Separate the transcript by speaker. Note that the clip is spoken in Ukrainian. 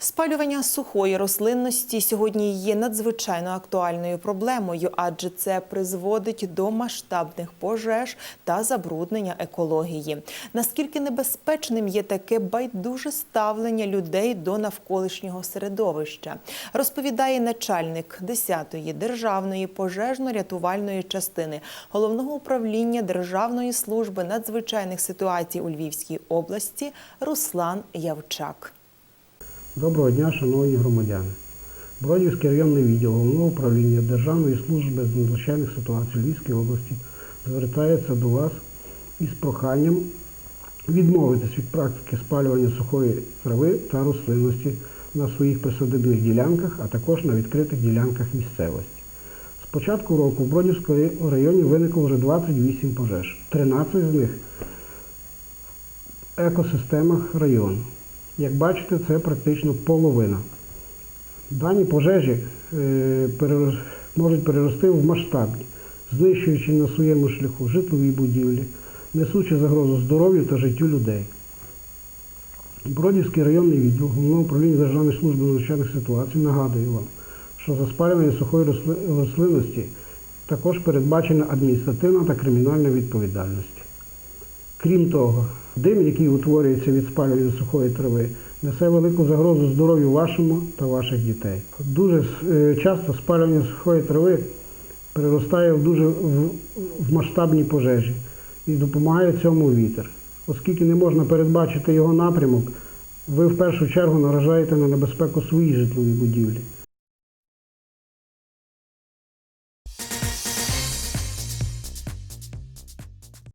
Speaker 1: Спалювання сухої рослинності сьогодні є надзвичайно актуальною проблемою, адже це призводить до масштабних пожеж та забруднення екології. Наскільки небезпечним є таке байдуже ставлення людей до навколишнього середовища, розповідає начальник 10-ї державної пожежно-рятувальної частини головного управління Державної служби надзвичайних ситуацій у Львівській області Руслан Явчак.
Speaker 2: Доброго дня, шановні громадяни. Бродівський районний відділ головного управління Державної служби з надзвичайних ситуацій Львівської області звертається до вас із проханням відмовитись від практики спалювання сухої трави та рослинності на своїх присадибних ділянках, а також на відкритих ділянках місцевості. З початку року в Бродівському районі виникло вже 28 пожеж, 13 з них в екосистемах району. Як бачите, це практично половина. Дані пожежі е, можуть перерости в масштабні, знищуючи на своєму шляху житлові будівлі, несучи загрозу здоров'ю та життю людей. Бродівський районний відділ Головного управління Державної служби надзвичайних ситуацій нагадує вам, що за спалювання сухої рослинності також передбачена адміністративна та кримінальна відповідальність. Крім того, дим, який утворюється від спалювання сухої трави, несе велику загрозу здоров'ю вашому та ваших дітей. Дуже е, часто спалювання сухої трави переростає в дуже в, масштабні пожежі і допомагає цьому вітер. Оскільки не можна передбачити його напрямок, ви в першу чергу наражаєте на небезпеку свої житлові будівлі.